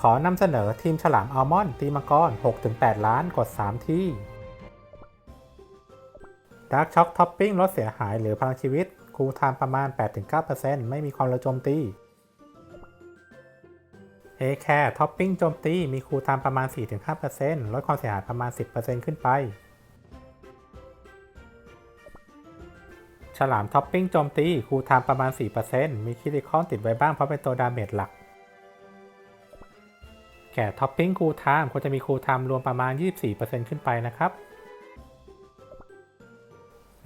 ขอนำเสนอทีมฉลามอัลมอนด์ตีมังกร 6-8 ล้านกด 3 ที่ดาร์กช็อคท็อปปิ้งลดเสียหายหรือพลังชีวิต คูลไทม์ประมาณ 8-9%ไม่มีความเร็วโจมตีเอแคร์ท็อปปิ้งโจมตี มีคูลไทม์ประมาณ 4-5%ลดความเสียหายประมาณ 10%ขึ้นไป ฉลามท็อปปิ้งโจมตีคูลไทม์ประมาณ 4%มีคิริคอนติดไว้บ้างเพราะเป็นตัวดาเมจหลัก แก่ท็อปปิ้งคูลไทม์ควรจะมีคูลไทม์รวมประมาณ 24%ขึ้นไปนะครับ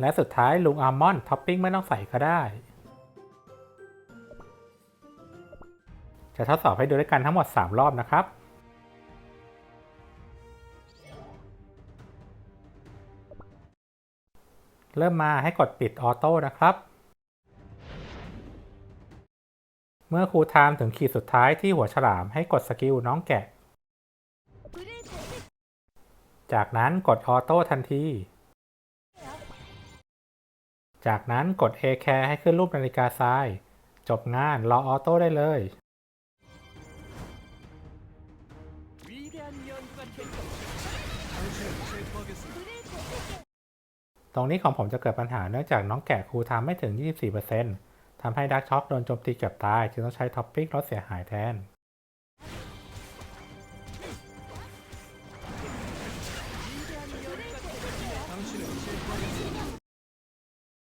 และสุดท้ายลุงอัลมอนด์ท็อปปิ้งไม่ต้องใส่ก็ได้ จะทดสอบให้ดูด้วยกันทั้งหมด 3 รอบนะครับเริ่มมาให้กดปิดออโต้นะครับ เมื่อครูไทม์ถึงขีดสุดท้ายที่หัวฉลามให้กดสกิลน้องแกะ จากนั้นกดออโต้ทันที จากนั้นกด A care ให้ขึ้นรูปนาฬิกาทราย จบงานรอออโต้ได้เลย ตรงนี้ของผมจะเกิดปัญหาเนื่องจากน้องแกะครูไทม์ไม่ถึง 24% ทำให้ดักช็อกโดนโจมตีเกือบตาย จึงต้องใช้ท็อปปิ้งลดเสียหายแทน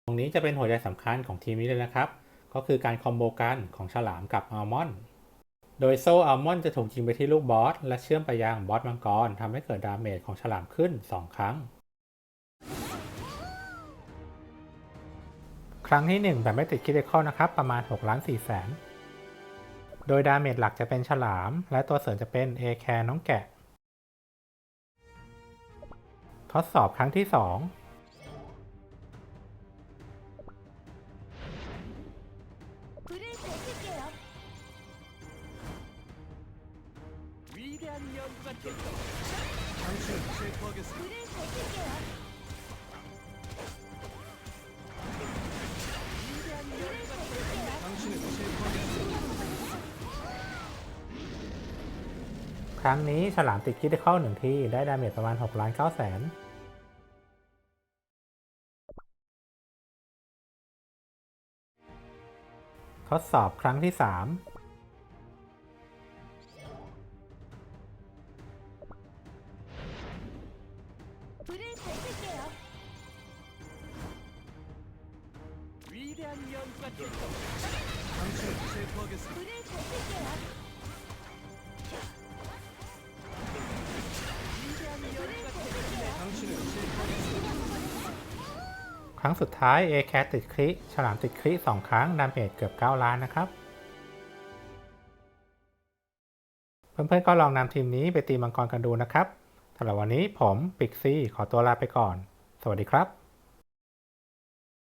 ตรงนี้จะเป็นหัวใจสำคัญของทีมนี้เลยนะครับ ก็คือการคอมโบกันของฉลามกับอัลมอนด์โดยโซ่อัลมอนด์จะถูกยิงไปที่ลูกบอส และเชื่อมไปยังบอสมังกรทำให้เกิดดาเมจของฉลามขึ้น 2 ครั้ง ครั้งที่ 1 แบบไม่ติดคิดเลคอนะครับ ประมาณ 6 ล้าน4แสน โดยดาเมจหลักจะเป็นฉลาม และตัวเสริมจะเป็นเอแคร์น้องแกะ ทดสอบครั้งที่ 2 รั้งนี้ฉลามติดคิดเลคอหนึ่งที่ได้ดาเมจประมาณ6ล้าน9แสนทดสอบครั้งที่ 3 ครั้งสุดท้าย a c a t ติดคริฉลามติดคริ2ครั้งดาเมจเกือบ 9 ล้านนะครับ เพื่อนๆก็ลองนำทีมนี้ไปตีมังกรกันดูนะครับสำหรับวันนี้ผมปิกซี่ขอตัวลาไปก่อน สวัสดีครับ